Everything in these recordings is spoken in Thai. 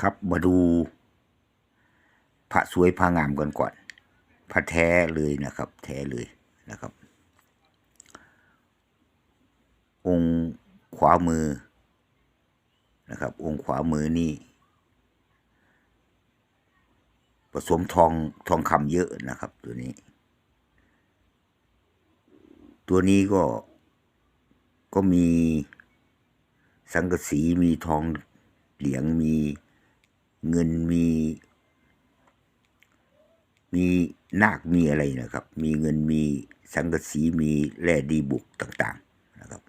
ครับมาดูพระสวยพระงามกันก่อนพระแท้เลยนะครับ แท้เลยนะครับ องค์ขวามือนะครับ องค์ขวามือนี่ผสมทองทองคำเยอะนะครับ ตัวนี้ ตัวนี้ก็ก็มี สังกสีมีทองเหลียงมีเงินมี มีนาคมีอะไรนะครับ มีเงินมีสังกสีมีแร่ดีบุกต่าง ๆนะครับ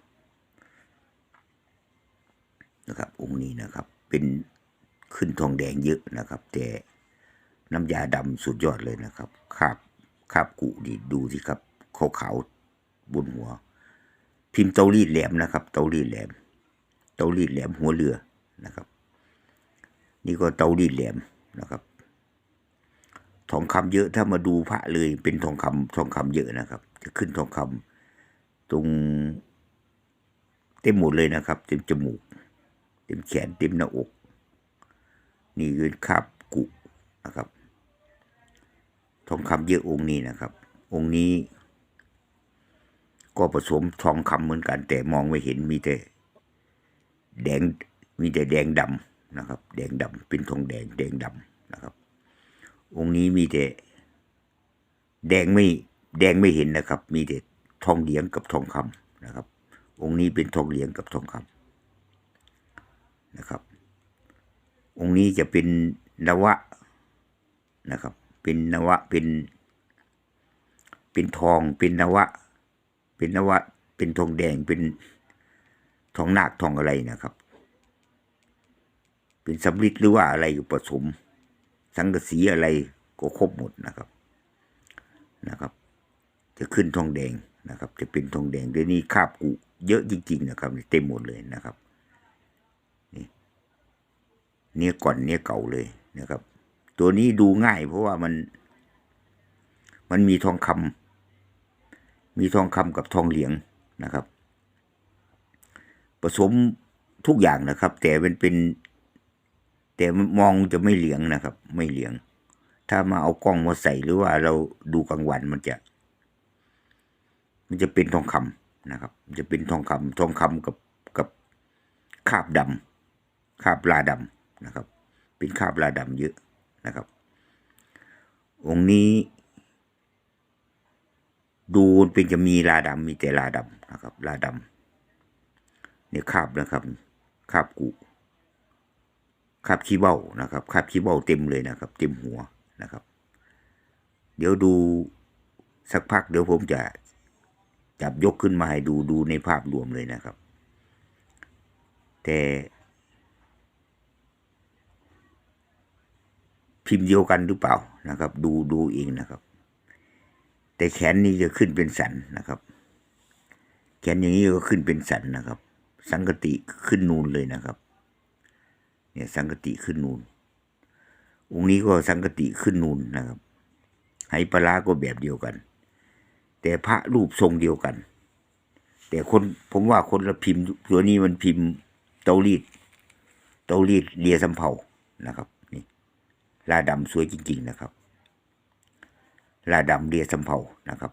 นะครับ องค์นี้นะครับ เป็นขึ้นทองแดงเยอะนะครับ แต่น้ำยาดำสุดยอดเลยนะครับคาบคาบกุดีดูสิครับขาวขาวๆบนหัว พิมพ์เตารีดแหลมนะครับ เตารีดแหลม เตารีดแหลมหัวเรือนะครับ นี่ก็เตารีดแหลมนะครับ ทองคำเยอะถ้ามาดูพระเลยเป็นทองคำทองคำเยอะนะครับ จะขึ้นทองคำตรงเต็มหมดเลยนะครับ เต็มจมูก เต็มแขนเต็มหน้าอก นี่คือคาบกุนะครับ ทองคำเยอะองค์นี้นะครับ องค์นี้ก็ผสมทองคำเหมือนกันแต่มองไม่เห็นมีแต่ แดงมีแต่แดงดำนะครับ แดงดำเป็นทองแดง แดงดำนะครับ องค์นี้มีแต่ แดงไม่แดงไม่เห็นนะครับ มีแต่ทองเหลียงกับทองคำนะครับ องค์นี้เป็นทองเหลียงกับทองคำนะครับ องค์นี้จะเป็นนวะนะครับ เป็นนวะเป็น เป็นทองเป็นนวะ เป็นนวะ เป็นทองแดงเป็น ทองนาคทองอะไรนะครับ เป็นสำริดหรือว่าอะไรอยู่ผสม สังกะสีอะไรก็ครบหมดนะครับนะครับ จะขึ้นทองแดงนะครับ จะเป็นทองแดงเดี๋ยวนี้คาบกุเยอะจริง ๆ นะครับเต็มหมดเลยนะครับนี่เนี่ยก่อนเนี่ยเก่าเลยนะครับ ตัวนี้ดูง่าย เพราะว่ามัน มันมีทองคำมีทองคำกับทองเหลียงนะครับ ผสมทุกอย่างนะครับ แต่มันเป็น แต่มองจะไม่เหลียงนะครับ ไม่เหลียง ถ้ามาเอากล้องมาใส่หรือว่าเราดูกลางวันมันจะ มันจะเป็นทองคำนะครับ จะเป็นทองคำทองคำกับกับคาบดำคาบลาดำนะครับ เป็นคาบลาดำเยอะนะครับ องค์นี้ ดูเป็นจะมีลาดำมีแต่ลาดำนะครับ ลาดำ เนี่ยคาบนะครับคาบกุคาบขี้เบ้านะครับคาบขี้เบ้าเต็มเลยนะครับ เต็มหัวนะครับ เดี๋ยวดูสักพักเดี๋ยวผมจะจับยกขึ้นมาให้ดูดูในภาพรวมเลยนะครับ แต่พิมพ์เดียวกันหรือเปล่านะครับ ดูดูเองนะครับ แต่แขนนี่จะขึ้นเป็นสันนะครับ แขนอย่างนี้ก็ขึ้นเป็นสันนะครับ สังกติขึ้นนูนเลยนะครับ เนี่ยสังกติขึ้นนูน องค์นี้ก็สังกติขึ้นนูนนะครับไหปลาก็แบบเดียวกัน แต่พระรูปทรงเดียวกัน แต่คนผมว่าคนละพิมพ์ตัวนี้มันพิมพ์เตารีดเตารีดเลียสำเภานะครับ นี่ลาดำสวยจริง ๆนะครับลาดำเลียสำเภานะครับ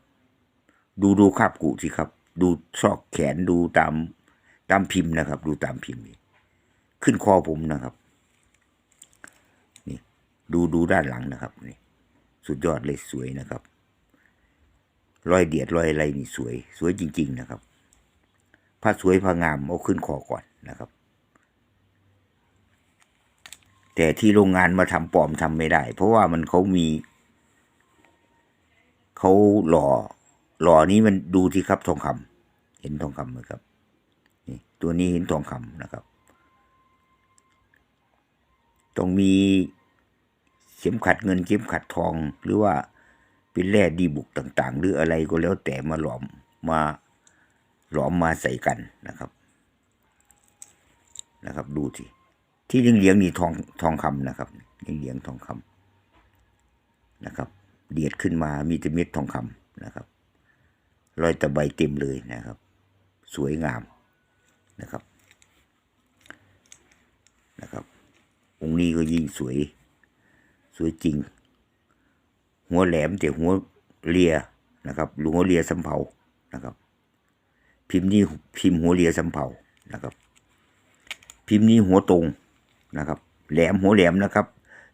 ดูดูคาบกุสิครับ ดูซอกแขนดูตาม ตามพิมพ์นะครับ ดูตามพิมพ์นี่ขึ้นคอผมนะครับ นี่ ดูดูด้านหลังนะครับนี่สุดยอดเลยสวยนะครับ รอยเดียดรอยอะไรนี่สวย สวยจริง ๆ นะครับผ้าสวยผ้างามเอาขึ้นคอก่อนนะครับ แต่ที่โรงงานมาทำปลอมทำไม่ได้ เพราะว่ามันเขามีเขาหล่อหล่อนี้มันดูที่ครับทองคำเห็นทองคำไหมครับ ตัวนี้เห็นทองคำนะครับ ต้องมีเข็มขัดเงินเข็มขัดทอง หรือว่าเป็นแร่ดีบุกต่างๆ หรืออะไรก็แล้วแต่มาหลอมมาหลอมมาใส่กันนะครับ นะครับ ดูสิที่เลี้ยงเหลียงนี่ทองทองคำนะครับเลี้ยงเหลียงทองคำนะครับ เดียดขึ้นมามีแต่เม็ดทองคำนะครับ รอยตะไบเต็มเลยนะครับ สวยงาม นะครับ องค์นี้ก็ยิ่งสวย สวยจริง หัวแหลมแต่หัวเลียนะครับหรือหัวเลียสำเภานะครับ พิมพ์นี้พิมพ์หัวเลียสำเภานะครับ พิมพ์นี้หัวตรงนะครับ แหลมหัวแหลมนะครับ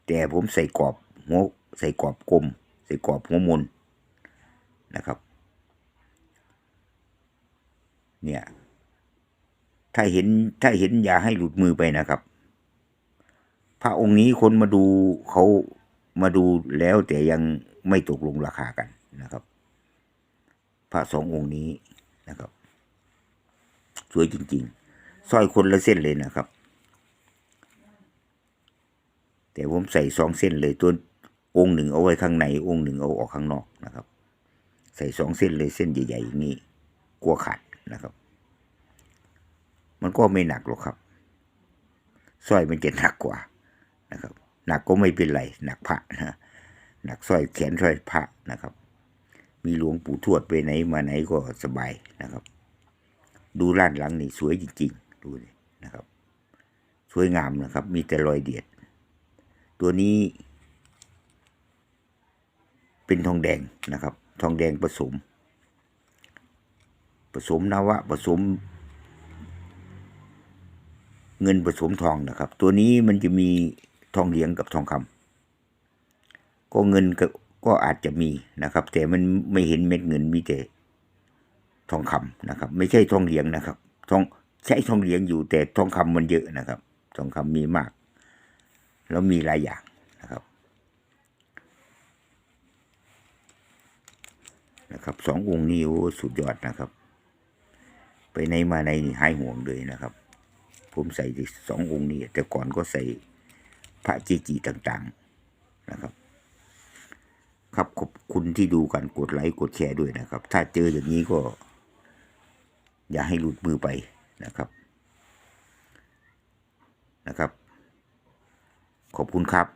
แต่ผมใส่กรอบหัวใส่กรอบกลม ใส่กรอบหัวมนนะครับ เนี่ย ถ้าเห็นถ้าเห็นอย่าให้หลุดมือไปนะครับ พระองค์นี้คนมาดูเขามาดูแล้วแต่ยังไม่ตกลงราคากันนะครับ พระสององค์นี้นะครับ สวยจริงๆสร้อยคนละเส้นเลยนะครับ แต่ผมใส่สองเส้นเลยตัวองค์หนึ่งเอาไว้ข้างใน องค์หนึ่งเอาออกข้างนอกนะครับ ใส่สองเส้นเลยเส้นใหญ่ๆอย่างนี้กลัวขาดนะครับ มันก็ไม่หนักหรอกครับสร้อยมันจะหนักกว่านะครับ หนักก็ไม่เป็นไร หนักพระนะหนักสร้อยแขนสร้อยพระนะครับ มีหลวงปู่ทวดไปไหนมาไหนก็สบายนะครับ ดูร้านหลังนี่สวยจริง ๆ ดูเลยนะครับ สวยงามนะครับ มีแต่รอยเดียด ตัวนี้ เป็นทองแดงนะครับ ทองแดงผสม ผสมนวะผสม เงินผสมทองนะครับ ตัวนี้มันจะมีทองเหลืองกับทองคำก็เงินก็ก็อาจจะมีนะครับ แต่มันไม่เห็นเม็ดเงินมีแต่ทองคำนะครับ ไม่ใช่ทองเหลืองนะครับทองใช้ทองเหลืองอยู่แต่ทองคำมันเยอะนะครับ ทองคำมีมาก แล้วมีหลายอย่างนะครับนะครับสององค์นี้โอ้สุดยอดนะครับ ไปไหนมาไหนนี่หายห่วงเลยนะครับ ผมใส่สององค์นี้ แต่ก่อนก็ใส่พระจีจีต่างๆนะครับ ครับขอบคุณที่ดูกันกดไลค์กดแชร์ด้วยนะครับ ถ้าเจออย่างนี้ก็ อย่าให้หลุดมือไปนะครับนะครับ ขอบคุณครับ